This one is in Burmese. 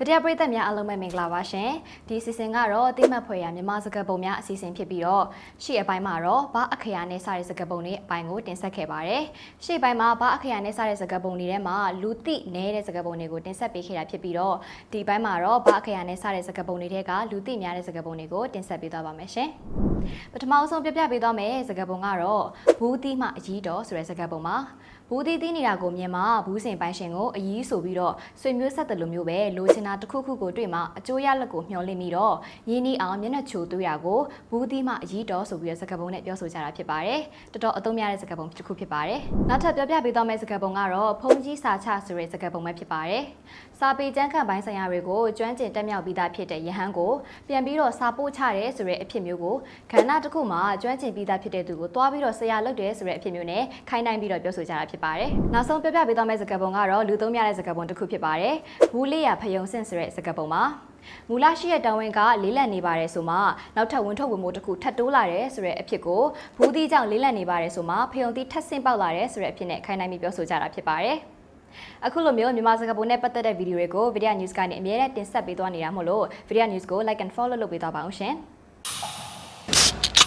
ဗဒီယပရိသတ်များအားလုံးပဲမင်္ဂလာပါရှင်ဒီစီစဉ်ကတော့တိမှတ်ဖွယ်ရမြန်မာစကားပုံများအစီအစဉ်ဖြစ်ပြီးတော့ရှေ့အပိုင်းမှာတော့ဘာအခရာနဲ့စတဲ့စကားပုံတွေအပိုင်းကိုတင်ဆက်ခဲ့ပါတယ်ရှေ့ပိုင်းမှာဘာအခရာနဲ့စတဲ့စကားပုံတွေထဲမှာလူသိနေတဲ့စကားပုံတွေကိုတင်ဆက်ပေးခဲ့တာဖြစ်ပြီးတော့ဒီပိုင်းမှာတော့ဘာအခရာနဲ့စတဲ့စကားပုံတွေထဲကလူသိများတဲ့စကားပုံတွေကိုတင်ဆက်ပေးသွားပါမယ်ရှင် ပထမဆုံးပြပြပေးသွားမယ်စကားပုံကတော့ဘူးတိမှအကြီးတော်ဆိုတဲ့စကားပုံပါဘူးတီးတီးနေတာကိုမြင်မှဘူးစင်ပိုင်းရှင်ကိုအยีးဆိုပြီးတော့ဆွေမျိုးဆက်တယ်လို့မျိုးပဲလိုချင်တာတစ်ခုခုကိုတွေ့မှအကျိုးရလက်ကိုမျှော်လင့်ပြီးတော့ရင်းနှီးအောင်မျက်နှာချိုသွေးတာကိုဘူးတီးမှအยีးတော်ဆိုပြီးတော့စကားပုံနဲ့ပြောဆိုကြတာဖြစ်ပါတယ်တော်တော်အသုံးများတဲ့စကားပုံတစ်ခုဖြစ်ပါတယ်နောက်ထပ်ပြောပြပေးသွားမယ့်စကားပုံကတော့ဖုန်ကြီးစာချဆိုတဲ့စကားပုံပဲဖြစ်ပါတယ်စာပေကျမ်းခန့်ပိုင်းဆိုင်ရာတွေကိုကျွမ်းကျင်တက်မြောက်ပြီးသားဖြစ်တဲ့ယဟန်ကိုပြန်ပြီးတော့စာပို့ချတယ်ဆိုတဲ့အဖြစ်မျိုးကိုခန္ဓာတစ်ခုမှာကျွမ်းကျင်ပြီးသားဖြစ်တဲ့သူကိုတွားပြီးတော့ဆရာလုပ်တယ်ဆိုတဲ့အဖြစ်မျိုးနဲ့ခိုင်းတိုင်းပြီးတော့ပြောဆိုကြတာဖြစ်ပါတယ်နောက်ဆုံးပြပြပေးသွားမယ့်စကားပုံကတော့လူသုံးများတဲ့စကားပုံတစ်ခုဖြစ်ပါတယ်ဘူးလေးရဖယုံစင့်ဆိုတဲ့စကားပုံပါမူလရှိတဲ့တောင်းဝင်ကလေးလံနေပါတယ်ဆိုမှနောက်ထပ်ဝင်ထုတ်ဝင်မိုးတစ်ခုထပ်တိုးလာတယ်ဆိုတဲ့အဖြစ်ကိုဘူးသီးကြောင့်လေးလံနေပါတယ်ဆိုမှဖယုံသီးထပ်ဆင့်ပေါက်လာတယ်ဆိုတဲ့အဖြစ်နဲ့ခိုင်းနိုင်ပြီးပြောဆိုကြတာဖြစ်ပါတယ်အခုလိုမျိုးမြန်မာစကားပုံနဲ့ပတ်သက်တဲ့ဗီဒီယိုတွေကို Video News ကနေအမြဲတမ်းတင်ဆက်ပေးသွားနေတာမို့လို့ Video News ကို Like and Follow လုပ်ပေးသွားပါအောင်ရှင် Psst.